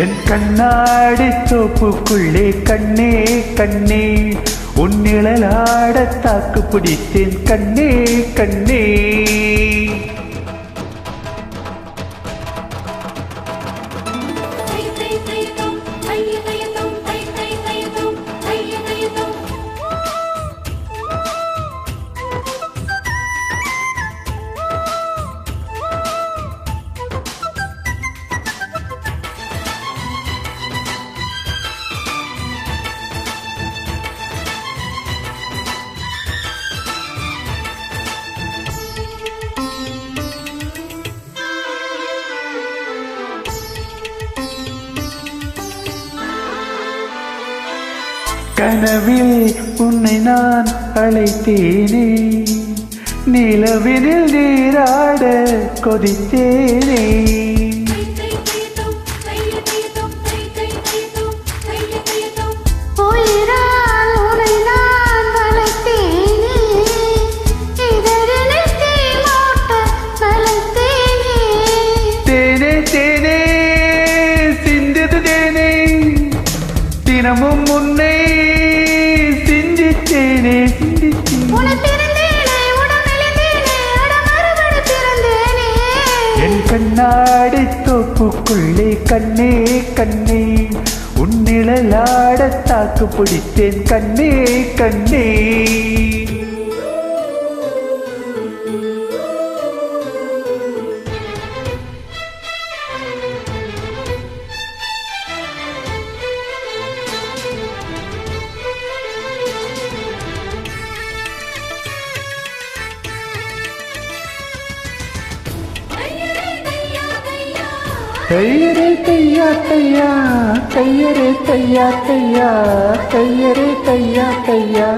என் கண்ணாடி தோப்புக்குள்ளே கண்ணே கண்ணே. உன் நிழலாட தாக்கு பிடித்தேன். கண்ணே கண்ணே. கனவில் உன்னை நான் அழைத்தேனே. நிலவினில் நீராட கொதித்தேனே. உயிரால் உன்னை பூக்குள்ளே கண்ணே கண்ணே. உன்னிழலாட தாக்கு பிடித்தேன். கண்ணே கண்ணே. கையரே தையா தையா கையரே தையா தையா கையரே தையா தையா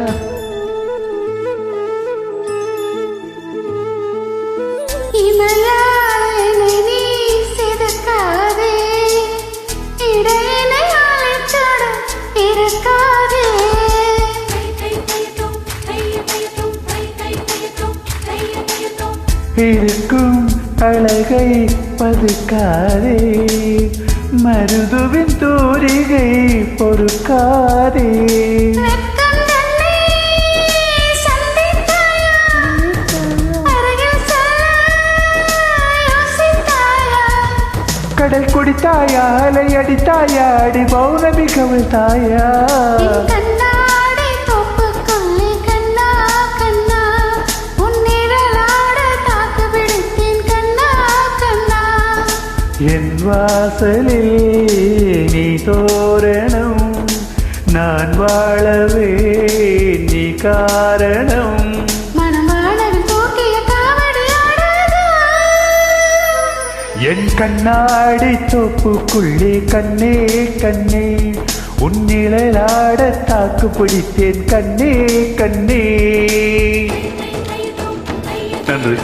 இருக்கும் அழகை பதுக்காதே. மருதுவின் தூரிகை பொறுக்காதே. கடல் குடித்தாயா அலை அடித்தாயா? அடி பௌர்ணமி கவிழ்த்தாயா வாசலில் நீ தோரணம் நான் வாழவே நீ காரணம் என் கண்ணாடி தோப்புக்குள்ளே கண்ணே கண்ணே உன் நிழலாட தாக்கு பிடித்தேன் கண்ணே கண்ணே நன்றி